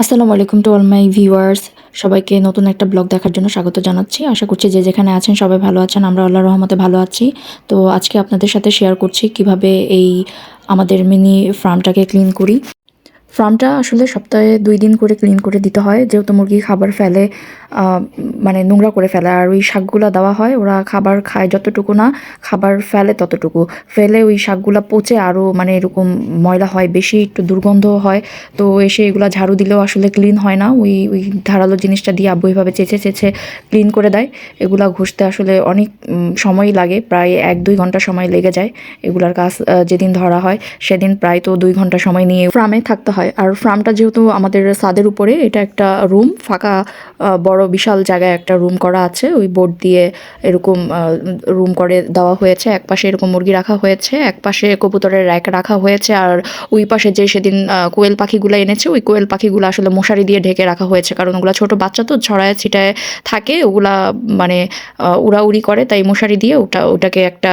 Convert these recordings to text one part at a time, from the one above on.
আসসালামু আলাইকুম to all my viewers. সবাইকে নতুন একটা ব্লগ দেখার জন্য স্বাগত জানাচ্ছি। আশা করছি যে যেখানে আছেন সবাই ভালো আছেন, আমরা আল্লাহ রহমতে ভালো আছি। তো আজকে আপনাদের সাথে শেয়ার করছি কীভাবে এই আমাদের মিনি ফার্মটাকে ক্লিন করি। ফার্মটা আসলে সপ্তাহে দুই দিন করে ক্লিন করে দিতে হয়। যেহেতু মুরগি খাবার ফেলে মানে নোংরা করে ফেলে। আর ওই শাকগুলো দেওয়া হয়, ওরা খাবার খায় যতটুকু না, খাবার ফেলে ততটুকু। ফেলে ওই শাকগুলো পচে আরও মানে এরকম ময়লা হয়, বেশি একটু দুর্গন্ধ হয়। তো এসে এগুলো ঝাড়ু দিলেও আসলে ক্লিন হয় না। ওই ওই ধারালো জিনিসটা দিয়ে আব্বু এইভাবে চেঁচে চেঁচে ক্লিন করে দেয়। এগুলা ঘষতে আসলে অনেক সময় লাগে, প্রায় এক দুই ঘণ্টা সময় লেগে যায় এগুলার কাজ যেদিন ধরা হয়, সেদিন প্রায় তো দুই ঘণ্টা সময় নিয়ে ফার্মে থাকতে হয়। আর ফার্মটা যেহেতু আমাদের ছাদের উপরে, এটা একটা রুম ফাঁকা বড় বিশাল জায়গায় একটা রুম করা আছে। ওই বোর্ড দিয়ে এরকম রুম করে দেওয়া হয়েছে। এক পাশে এরকম মুরগি রাখা হয়েছে, এক পাশে কবুতরের র্যাক রাখা হয়েছে, আর ওই পাশে যে সেদিন কোয়েল পাখিগুলো এনেছে, ওই কোয়েল পাখিগুলো আসলে মশারি দিয়ে ঢেকে রাখা হয়েছে। কারণ ওগুলো ছোট বাচ্চা তো, ছড়ায় ছিটায় থাকে, ওগুলা মানে উড়াউড়ি করে, তাই মশারি দিয়ে ওটা, ওটাকে একটা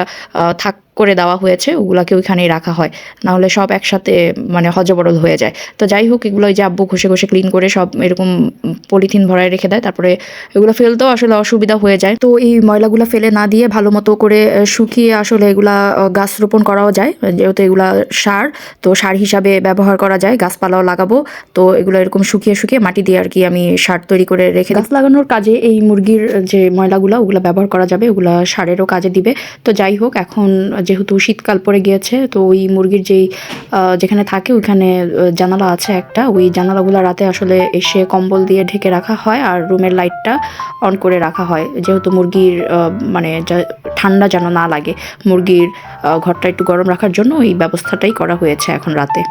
থাক করে দেওয়া হয়েছে, ওগুলাকে ওইখানেই রাখা হয়। নাহলে সব একসাথে মানে হজবরল হয়ে যায়। তো যাই হোক, এগুলো ওই যে আব্বু ঘষে ঘষে ক্লিন করে সব এরকম পলিথিন ভরায় রেখে দেয়, তারপরে এগুলো ফেলতেও আসলে অসুবিধা হয়ে যায়। তো এই ময়লাগুলো ফেলে না দিয়ে ভালো মতো করে শুকিয়ে আসলে এগুলা গাছ রোপণ করাও যায়। যেহেতু এগুলা সার, তো সার হিসাবে ব্যবহার করা যায়। গাছপালাও লাগাবো। তো এগুলো এরকম শুকিয়ে শুকিয়ে মাটি দিয়ে আর কি আমি সার তৈরি করে রেখে গাছ লাগানোর কাজে এই মুরগির যে ময়লাগুলো, ওগুলো ব্যবহার করা যাবে, ওগুলো সারেরও কাজে দিবে। তো যাই হোক, এখন যেহেতু শীতকাল পড়ে গিয়েছে, তো ওই মুরগির যেই যেখানে থাকে ওইখানে জানালা আছে একটা। ওই জানালাগুলো রাতে আসলে এসে কম্বল দিয়ে ঢেকে রাখা হয় আর রুমের লাইটটা অন করে রাখা হয়। যেহেতু মুরগির মানে ঠান্ডা যেন না লাগে, মুরগির ঘরটা একটু গরম রাখার জন্য এই ব্যবস্থাটাই করা হয়েছে এখন রাতে।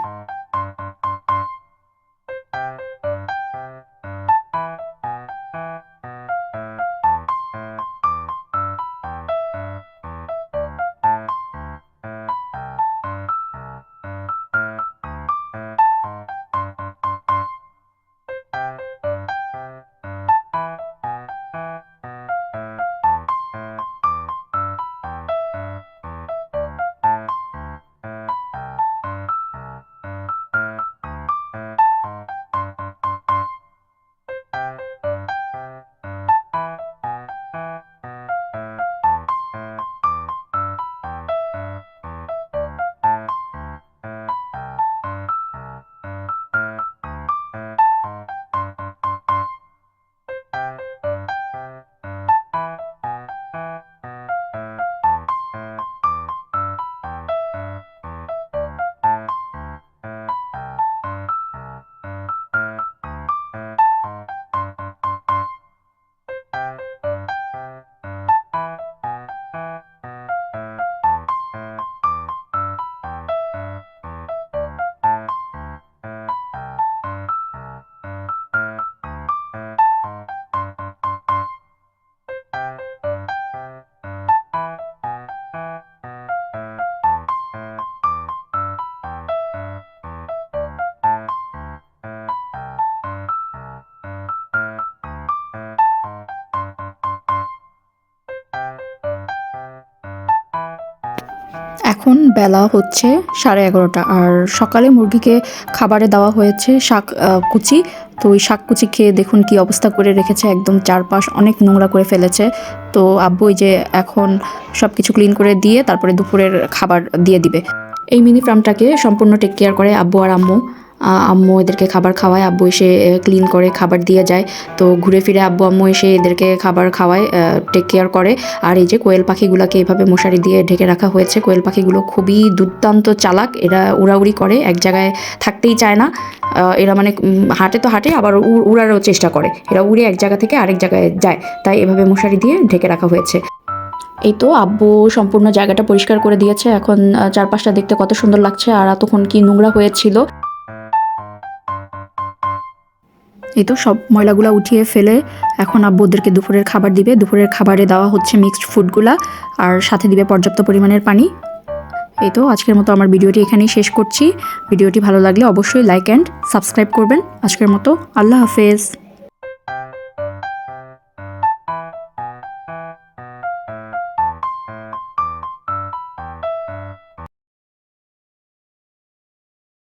এখন বেলা হচ্ছে সাড়ে এগারোটা আর সকালে মুরগিকে খাবারে দেওয়া হয়েছে শাক কুচি। তো ওই শাক কুচি খেয়ে দেখুন কি অবস্থা করে রেখেছে। একদম চারপাশ অনেক নোংরা করে ফেলেছে। তো আব্বু ওই যে এখন সব কিছু ক্লিন করে দিয়ে তারপরে দুপুরের খাবার দিয়ে দিবে। এই মিনি ফার্মটাকে সম্পূর্ণ টেক কেয়ার করে আব্বু আর আম্মু। আম্মু এদেরকে খাবার খাওয়ায়, আব্বু এসে ক্লিন করে খাবার দিয়ে যায়। তো ঘুরে ফিরে আব্বু, আম্মু এসে এদেরকে খাবার খাওয়ায় টেক কেয়ার করে। আর এই যে কোয়েল পাখিগুলোকে এভাবে মশারি দিয়ে ঢেকে রাখা হয়েছে, কোয়েল পাখিগুলো খুবই দুর্দান্ত চালাক। এরা উড়াউড়ি করে, এক জায়গায় থাকতেই চায় না। এরা মানে হাঁটে তো হাঁটে, আবার উড়- উড়ারও চেষ্টা করে। এরা উড়ে এক জায়গা থেকে আরেক জায়গায় যায়, তাই এভাবে মশারি দিয়ে ঢেকে রাখা হয়েছে। এই তো আব্বু সম্পূর্ণ জায়গাটা পরিষ্কার করে দিয়েছে। এখন চারপাশটা দেখতে কত সুন্দর লাগছে, আর এতক্ষণ কি নোংরা হয়েছিল। এই তো সব ময়লাগুলা উঠিয়ে ফেলে এখন আব্বু ওদেরকে দুপুরের খাবার দিবে। দুপুরের খাবারে দেওয়া হচ্ছে মিক্সড ফুডগুলা আর সাথে দিবে পর্যাপ্ত পরিমাণের পানি। এই তো আজকের মতো আমার ভিডিওটি এখানেই শেষ করছি। ভিডিওটি ভালো লাগলে অবশ্যই লাইক অ্যান্ড সাবস্ক্রাইব করবেন। আজকের মতো আল্লাহ হাফেজ।